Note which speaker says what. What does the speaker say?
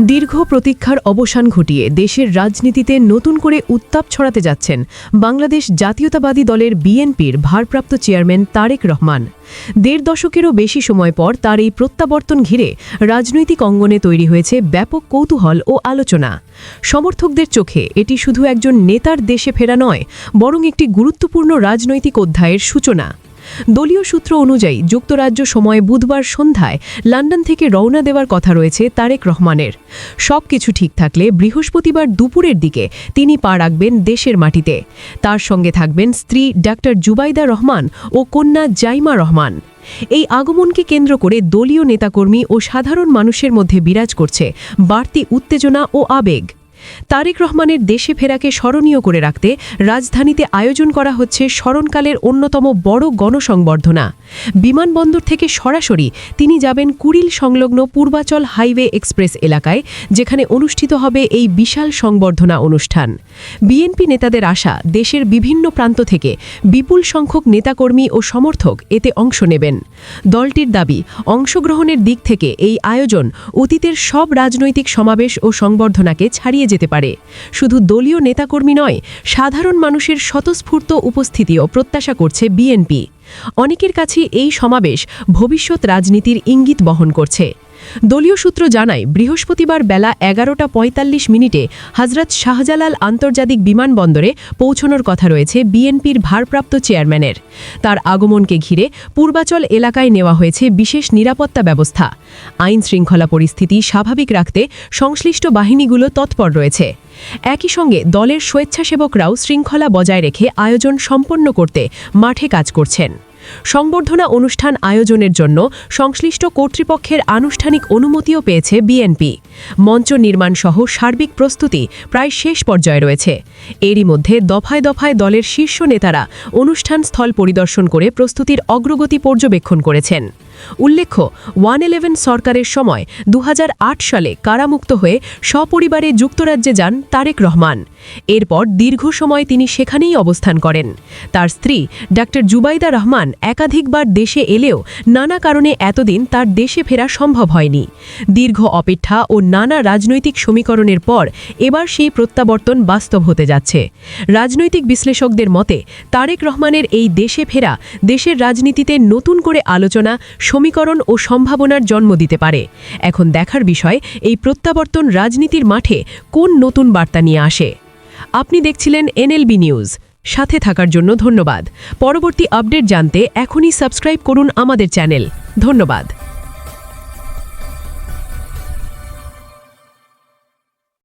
Speaker 1: দীর্ঘ প্রতীক্ষার অবসান ঘটিয়ে দেশের রাজনীতিতে নতুন করে উত্তাপ ছড়াতে যাচ্ছেন বাংলাদেশ জাতীয়তাবাদী দলের বিএনপির ভারপ্রাপ্ত চেয়ারম্যান তারেক রহমান। দেড় দশকেরও বেশি সময় পর তার এই প্রত্যাবর্তন ঘিরে রাজনৈতিক অঙ্গনে তৈরি হয়েছে ব্যাপক কৌতূহল ও আলোচনা। সমর্থকদের চোখে এটি শুধু একজন নেতার দেশে ফেরা নয়, বরং একটি গুরুত্বপূর্ণ রাজনৈতিক অধ্যায়ের সূচনা। দলীয় সূত্র অনুযায়ী যুক্তরাজ্য সময় বুধবার সন্ধ্যায় লন্ডন থেকে রওনা দেওয়ার কথা রয়েছে তারেক রহমানের। সব কিছু ঠিক থাকলে বৃহস্পতিবার দুপুরের দিকে তিনি পা রাখবেন দেশের মাটিতে। তার সঙ্গে থাকবেন স্ত্রী ডাক্তার জুবাইদা রহমান ও কন্যা জাইমা রহমান। এই আগমনকে কেন্দ্র করে দলীয় নেতাকর্মী ও সাধারণ মানুষের মধ্যে বিরাজ করছে বাড়তি উত্তেজনা ও আবেগ। তারেক রহমানের দেশে ফেরাকে স্মরণীয় করে রাখতে রাজধানীতে আয়োজন করা হচ্ছে স্মরণকালের অন্যতম বড় গণসংবর্ধনা। বিমানবন্দর থেকে সরাসরি তিনি যাবেন কুড়িল সংলগ্ন পূর্বাচল হাইওয়ে এক্সপ্রেস এলাকায়, যেখানে অনুষ্ঠিত হবে এই বিশাল সংবর্ধনা অনুষ্ঠান। বিএনপি নেতাদের আশা, দেশের বিভিন্ন প্রান্ত থেকে বিপুল সংখ্যক নেতাকর্মী ও সমর্থক এতে অংশ নেবেন। দলটির দাবি, অংশগ্রহণের দিক থেকে এই আয়োজন অতীতের সব রাজনৈতিক সমাবেশ ও সংবর্ধনাকে ছাড়িয়ে যেতে পারে। শুধু দলীয় নেতাকর্মী নয়, সাধারণ মানুষের স্বতঃস্ফূর্ত উপস্থিতিও প্রত্যাশা করছে বিএনপি। অনেকের কাছে এই সমাবেশ ভবিষ্যৎ রাজনীতির ইঙ্গিত বহন করছে। দলীয় সূত্র জানায়, বৃহস্পতিবার বেলা এগারোটা পঁয়তাল্লিশ মিনিটে হজরত শাহজালাল আন্তর্জাতিক বিমানবন্দরে পৌঁছনোর কথা রয়েছে বিএনপির ভারপ্রাপ্ত চেয়ারম্যানের। তার আগমনকে ঘিরে পূর্বাচল এলাকায় নেওয়া হয়েছে বিশেষ নিরাপত্তা ব্যবস্থা। আইন শৃঙ্খলা পরিস্থিতি স্বাভাবিক রাখতে সংশ্লিষ্ট বাহিনীগুলো তৎপর রয়েছে। একই সঙ্গে দলের স্বেচ্ছাসেবকরাও শৃঙ্খলা বজায় রেখে আয়োজন সম্পন্ন করতে মাঠে কাজ করছেন। সংবর্ধনা অনুষ্ঠান আয়োজনের জন্য সংশ্লিষ্ট কর্তৃপক্ষের আনুষ্ঠানিক অনুমতিও পেয়েছে বিএনপি। মঞ্চ নির্মাণ সহ সার্বিক প্রস্তুতি প্রায় শেষ পর্যায়ে রয়েছে। এরই মধ্যে দফায় দফায় দলের শীর্ষ নেতারা অনুষ্ঠান স্থল পরিদর্শন করে প্রস্তুতির অগ্রগতি পর্যবেক্ষণ করেছেন। উল্লেখ্য, ওয়ান ইলেভেন সরকারের সময় দু হাজার আট সালে কারামুক্ত হয়ে সপরিবারে যুক্তরাজ্যে যান তারেক রহমান। এরপর দীর্ঘ সময় তিনি সেখানেই অবস্থান করেন। তার স্ত্রী, ডাক্তার জুবাইদা রহমান, একাধিকবার দেশে এলেও নানা কারণে এতদিন তার দেশে ফেরা সম্ভব হয়নি। দীর্ঘ অপেক্ষা ও নানা রাজনৈতিক সমীকরণের পর এবার সেই প্রত্যাবর্তন বাস্তব হতে যাচ্ছে। রাজনৈতিক বিশ্লেষকদের মতে, তারেক রহমানের এই দেশে ফেরা দেশের রাজনীতিতে নতুন করে আলোচনা সমীকরণ ও সম্ভাবনার জন্ম দিতে পারে। এখন দেখার বিষয়, এই প্রত্যাবর্তন রাজনীতির মাঠে কোন নতুন বার্তা নিয়ে আসে। আপনি দেখছিলেন এনএলবি নিউজ। সাথে থাকার জন্য ধন্যবাদ। পরবর্তী আপডেট জানতে এখনই সাবস্ক্রাইব করুন আমাদের চ্যানেল। ধন্যবাদ।